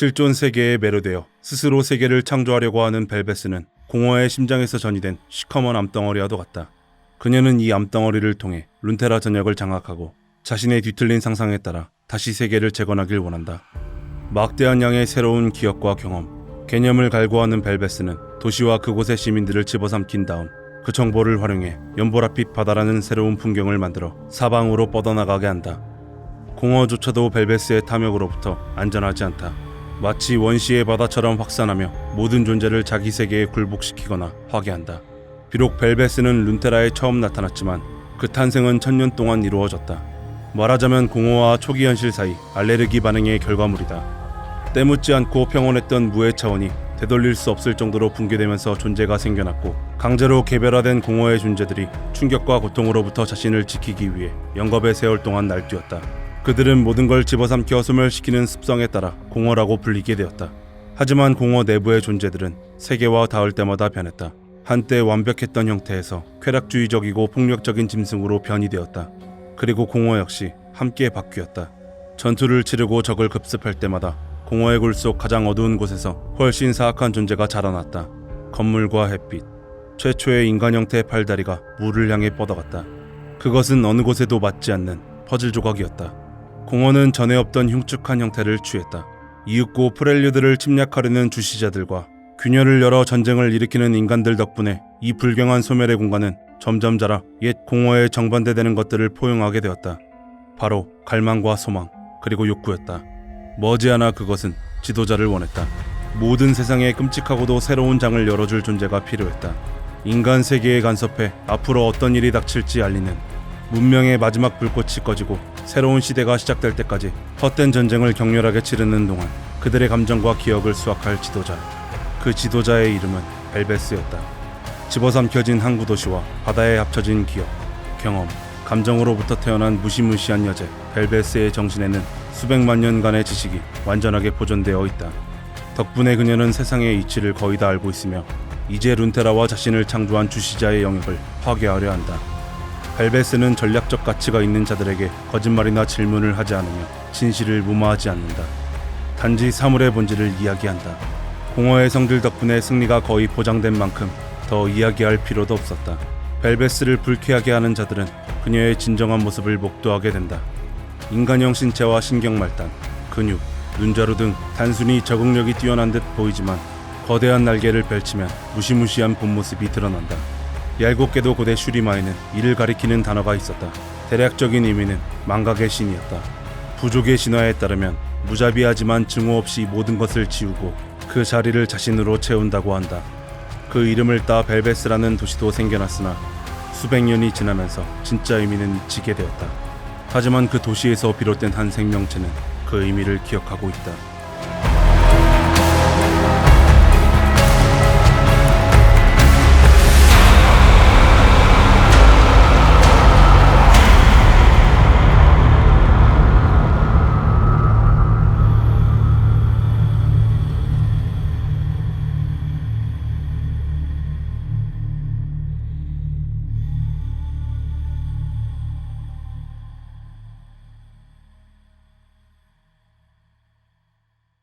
실존 세계에 매료되어 스스로 세계를 창조하려고 하는 벨베스는 공허의 심장에서 전이된 시커먼 암덩어리와도 같다. 그녀는 이 암덩어리를 통해 룬테라 전역을 장악하고 자신의 뒤틀린 상상에 따라 다시 세계를 재건하길 원한다. 막대한 양의 새로운 기억과 경험, 개념을 갈구하는 벨베스는 도시와 그곳의 시민들을 집어삼킨 다음 그 정보를 활용해 연보라빛 바다라는 새로운 풍경을 만들어 사방으로 뻗어나가게 한다. 공허조차도 벨베스의 탐욕으로부터 안전하지 않다. 마치 원시의 바다처럼 확산하며 모든 존재를 자기 세계에 굴복시키거나 파괴한다. 비록 벨베스는 룬테라에 처음 나타났지만 그 탄생은 천년 동안 이루어졌다. 말하자면 공허와 초기 현실 사이 알레르기 반응의 결과물이다. 때묻지 않고 평온했던 무의 차원이 되돌릴 수 없을 정도로 붕괴되면서 존재가 생겨났고 강제로 개별화된 공허의 존재들이 충격과 고통으로부터 자신을 지키기 위해 영겁의 세월 동안 날뛰었다. 그들은 모든 걸 집어삼켜 소멸시키는 습성에 따라 공허라고 불리게 되었다. 하지만 공허 내부의 존재들은 세계와 닿을 때마다 변했다. 한때 완벽했던 형태에서 쾌락주의적이고 폭력적인 짐승으로 변이되었다. 그리고 공허 역시 함께 바뀌었다. 전투를 치르고 적을 급습할 때마다 공허의 굴속 가장 어두운 곳에서 훨씬 사악한 존재가 자라났다. 건물과 햇빛, 최초의 인간 형태의 팔다리가 물을 향해 뻗어갔다. 그것은 어느 곳에도 맞지 않는 퍼즐 조각이었다. 공허는 전에 없던 흉측한 형태를 취했다. 이윽고 프렐류드를 침략하려는 주시자들과 균열을 열어 전쟁을 일으키는 인간들 덕분에 이 불경한 소멸의 공간은 점점 자라 옛 공허에 정반대되는 것들을 포용하게 되었다. 바로 갈망과 소망 그리고 욕구였다. 머지않아 그것은 지도자를 원했다. 모든 세상에 끔찍하고도 새로운 장을 열어줄 존재가 필요했다. 인간 세계에 간섭해 앞으로 어떤 일이 닥칠지 알리는 문명의 마지막 불꽃이 꺼지고 새로운 시대가 시작될 때까지 헛된 전쟁을 격렬하게 치르는 동안 그들의 감정과 기억을 수확할 지도자. 그 지도자의 이름은 벨베스였다. 집어삼켜진 항구 도시와 바다에 합쳐진 기억, 경험, 감정으로부터 태어난 무시무시한 여제 벨베스의 정신에는 수백만 년간의 지식이 완전하게 보존되어 있다. 덕분에 그녀는 세상의 이치를 거의 다 알고 있으며 이제 룬테라와 자신을 창조한 주시자의 영역을 파괴하려 한다. 벨베스는 전략적 가치가 있는 자들에게 거짓말이나 질문을 하지 않으며 진실을 무마하지 않는다. 단지 사물의 본질을 이야기한다. 공허의 성들 덕분에 승리가 거의 보장된 만큼 더 이야기할 필요도 없었다. 벨베스를 불쾌하게 하는 자들은 그녀의 진정한 모습을 목도하게 된다. 인간형 신체와 신경말단, 근육, 눈자루 등 단순히 적응력이 뛰어난 듯 보이지만 거대한 날개를 펼치면 무시무시한 본 모습이 드러난다. 얄곱게도 고대 슈리마에는 이를 가리키는 단어가 있었다. 대략적인 의미는 망각의 신이었다. 부족의 신화에 따르면 무자비하지만 증오 없이 모든 것을 지우고 그 자리를 자신으로 채운다고 한다. 그 이름을 따 벨베스라는 도시도 생겨났으나 수백 년이 지나면서 진짜 의미는 잊히게 되었다. 하지만 그 도시에서 비롯된 한 생명체는 그 의미를 기억하고 있다.